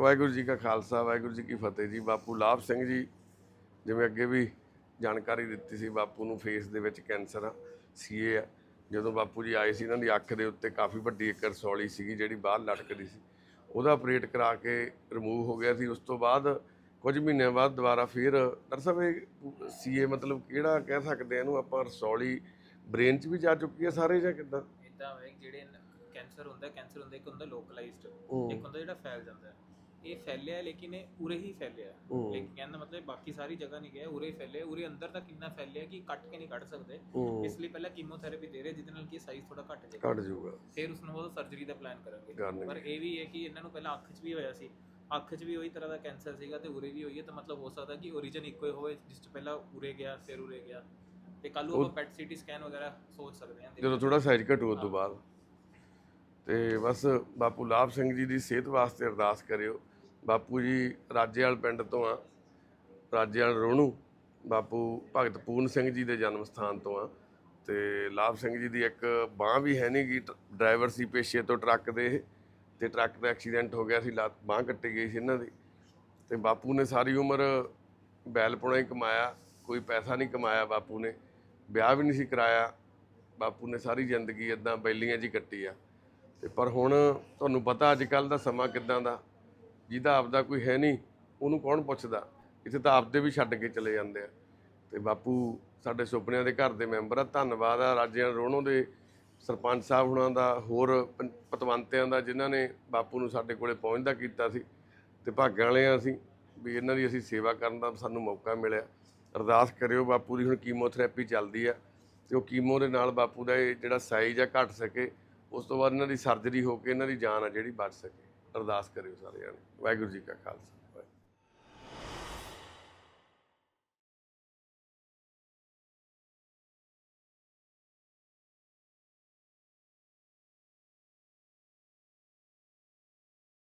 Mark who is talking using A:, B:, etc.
A: ਵਾਹਿਗੁਰੂ ਜੀ ਕਾ ਖਾਲਸਾ ਵਾਹਿਗੁਰੂ ਜੀ ਕੀ ਫਤਿਹ ਜੀ। ਬਾਪੂ ਲਾਭ ਸਿੰਘ ਜੀ ਜਿਵੇਂ ਅੱਗੇ ਵੀ ਜਾਣਕਾਰੀ ਦਿੱਤੀ ਸੀ ਬਾਪੂ ਨੂੰ ਫੇਸ ਦੇ ਵਿੱਚ ਕੈਂਸਰ ਆ ਸੀਏ ਆ। ਜਦੋਂ ਬਾਪੂ ਜੀ ਆਏ ਸੀ ਇਹਨਾਂ ਦੀ ਅੱਖ ਦੇ ਉੱਤੇ ਕਾਫੀ ਵੱਡੀ ਇੱਕ ਰਸੌਲੀ ਸੀਗੀ ਜਿਹੜੀ ਬਾਹਰ ਲਟਕਦੀ ਸੀ। ਉਹਦਾ ਆਪਰੇਟ ਕਰਾ ਕੇ ਰਿਮੂਵ ਹੋ ਗਿਆ ਸੀ। ਉਸ ਤੋਂ ਬਾਅਦ ਕੁਝ ਮਹੀਨਿਆਂ ਬਾਅਦ ਦੁਬਾਰਾ ਫਿਰ ਡਾਕਟਰ ਸਾਹਿਬ ਇਹ ਸੀਏ ਮਤਲਬ ਕਿਹੜਾ ਕਹਿ ਸਕਦੇ ਆ ਇਹਨੂੰ? ਆਪਾਂ ਰਸੌਲੀ ਬ੍ਰੇਨ 'ਚ ਵੀ ਜਾ ਚੁੱਕੀ ਹੈ ਸਾਰੇ ਜਾਂ ਕਿੱਦਾਂ?
B: ਇਦਾਂ ਕਿ ਜਿਹੜੇ ਕੈਂਸਰ ਹੁੰਦਾ ਕੈਂਸਰ ਹੁੰਦਾ ਇੱਕ ਹੁੰਦਾ ਲੋਕਲਾਈਜ਼ਡ। ਇੱਕ ਹੁੰਦਾ ਜਿਹੜਾ ਫੈਲ ਜਾਂਦਾ। ਹੈ। ਇਹ ਫੈਲਿਆ ਲੇਕਿਨ ਇਹ ਉਰੇ ਹੀ ਫੈਲਿਆ
A: ਹੂੰ।
B: ਲੇਕਿਨ ਕਹਿੰਦਾ ਮਤਲਬ ਬਾਕੀ ਸਾਰੀ ਜਗ੍ਹਾ ਨਹੀਂ ਗਿਆ ਉਰੇ ਹੀ ਫੈਲਿਆ ਉਰੇ ਅੰਦਰ ਤੱਕ ਕਿੰਨਾ ਫੈਲਿਆ ਕਿ ਕੱਟ ਕੇ ਨਹੀਂ ਕੱਢ ਸਕਦੇ।
A: ਹੂੰ।
B: ਇਸ ਲਈ ਪਹਿਲਾਂ ਕੀਮੋਥੈਰੇਪੀ ਦੇ ਰਹੇ ਜਿਹਦੇ ਨਾਲ ਕਿ ਸਾਈਜ਼ ਥੋੜਾ ਘਟ ਜਾਏਗਾ।
A: ਘਟ ਜਾਊਗਾ।
B: ਫਿਰ ਉਸ ਨੂੰ ਬਾਅਦ ਸਰਜਰੀ ਦਾ ਪਲਾਨ ਕਰਾਂਗੇ।
A: ਕਰਨਗੇ।
B: ਪਰ ਇਹ ਵੀ ਹੈ ਕਿ ਇਹਨਾਂ ਨੂੰ ਪਹਿਲਾਂ ਅੱਖ 'ਚ ਵੀ ਹੋਇਆ ਸੀ। ਅੱਖ 'ਚ ਵੀ ਉਹੀ ਤਰ੍ਹਾਂ ਦਾ ਕੈਂਸਰ ਸੀਗਾ ਤੇ ਉਰੇ ਵੀ ਹੋਈ ਹੈ ਤਾਂ ਮਤਲਬ ਹੋ ਸਕਦਾ ਕਿ origin ਇੱਕੋ ਹੀ ਹੋਵੇ ਜਿਸ 'ਚ ਪਹਿਲਾਂ ਉਰੇ ਗਿਆ ਫਿਰ ਉਰੇ ਗਿਆ। ਤੇ ਕੱਲ ਨੂੰ ਆਪਾਂ ਪੈਟ ਸੀਟੀ ਸਕੈਨ ਵਗੈਰਾ ਸੋਚ ਸਕਦੇ ਹਾਂ।
A: ਜਦੋਂ ਥੋੜਾ ਸਾਈਜ਼ ਘਟੂ ਉਸ ਤੋਂ ਬਾਅਦ। ਤੇ ਬਸ ਬਾਪੂ ਲਾਭ ਸਿੰਘ ਜੀ ਦੀ ਸਿਹਤ ਵਾਸਤੇ ਅਰਦਾਸ ਕਰਿਓ। ਬਾਪੂ ਜੀ ਰਾਜੇਵਾਲ ਪਿੰਡ ਤੋਂ ਆ ਰਾਜੇਵਾਲ ਰੋਣੂ ਬਾਪੂ ਭਗਤ ਪੂਰਨ ਸਿੰਘ ਜੀ ਦੇ ਜਨਮ ਸਥਾਨ ਤੋਂ ਆ ਤੇ ਲਾਭ ਸਿੰਘ ਜੀ ਦੀ ਇੱਕ ਬਾਹ ਵੀ ਹੈ ਨਹੀਂ ਗੀ ਡਰਾਈਵਰ ਸੀ ਪੇਸ਼ੇ ਤੋਂ ਟਰੱਕ ਦੇ ਇਹ, ਤੇ ਟਰੱਕ ਦਾ ਐਕਸੀਡੈਂਟ ਹੋ ਗਿਆ ਸੀ ਲੱਤ ਬਾਹ ਕੱਟੀ ਗਈ ਸੀ ਇਹਨਾਂ ਦੀ ਤੇ ਬਾਪੂ ਨੇ ਸਾਰੀ ਉਮਰ ਬੈਲਪੁਣਾ ਹੀ ਕਮਾਇਆ ਕੋਈ ਪੈਸਾ ਨਹੀਂ ਕਮਾਇਆ ਬਾਪੂ ਨੇ ਵਿਆਹ ਵੀ ਨਹੀਂ ਸੀ ਕਰਾਇਆ ਬਾਪੂ ਨੇ ਸਾਰੀ ਜ਼ਿੰਦਗੀ ਇਦਾਂ ਬੈਲੀਆਂ 'ਚ ਹੀ ਕੱਟੀ ਆ ਤੇ ਪਰ ਹੁਣ ਤੁਹਾਨੂੰ ਪਤਾ ਅੱਜ ਕੱਲ ਦਾ ਸਮਾਂ ਕਿਦਾਂ ਦਾ ਜਿਹਦਾ ਆਪਦਾ ਕੋਈ ਹੈ ਨਹੀਂ, ਉਹਨੂੰ ਕੌਣ ਪੁੱਛਦਾ? ਇੱਥੇ ਤਾਂ ਆਪਦੇ ਵੀ ਛੱਡ ਕੇ ਚਲੇ ਜਾਂਦੇ ਆ। ਤੇ ਬਾਪੂ, ਸਾਡੇ ਸੁਪਨਿਆਂ ਦੇ ਘਰ ਦੇ ਮੈਂਬਰ ਆ, ਧੰਨਵਾਦ ਆ। ਰਾਜਿਆਂ ਰੋਣੋ ਦੇ ਸਰਪੰਚ ਸਾਹਿਬ ਹੁਣਾਂ ਦਾ, ਹੋਰ ਪੰ- ਪਤਵੰਤਿਆਂ ਦਾ, ਜਿਨ੍ਹਾਂ ਨੇ ਬਾਪੂ ਨੂੰ ਸਾਡੇ ਕੋਲੇ ਪਹੁੰਚਦਾ ਕੀਤਾ ਸੀ। ਤੇ ਭਾਗਾਂ ਵਾਲੇ ਆ ਅਸੀਂ, ਵੀ ਇਹਨਾਂ ਦੀ ਅਸੀਂ ਸੇਵਾ ਕਰਨ ਦਾ ਸਾਨੂੰ ਮੌਕਾ ਮਿਲਿਆ। ਅਰਦਾਸ ਕਰਿਓ ਬਾਪੂ ਦੀ, ਹੁਣ ਕੀਮੋਥੈਰੇਪੀ ਚੱਲਦੀ ਆ। ਤੇ ਉਹ ਕੀਮੋ ਦੇ ਨਾਲ ਬਾਪੂ ਦਾ ਇਹ ਜਿਹੜਾ ਸਾਈਜ਼ ਆ ਘਟ ਸਕੇ, ਉਸ ਤੋਂ ਬਾਅਦ ਇਹਨਾਂ ਦੀ ਸਰਜਰੀ ਹੋ ਕੇ ਇਹਨਾਂ ਦੀ ਜਾਨ ਆ ਜਿਹੜੀ ਬਚ ਸਕੇ। ਅਰਦਾਸ ਕਰਿਓ ਸਾਰੇ ਜਾਣੇ। ਵਾਹਿਗੁਰੂ ਜੀ ਕਾ ਖਾਲਸਾ।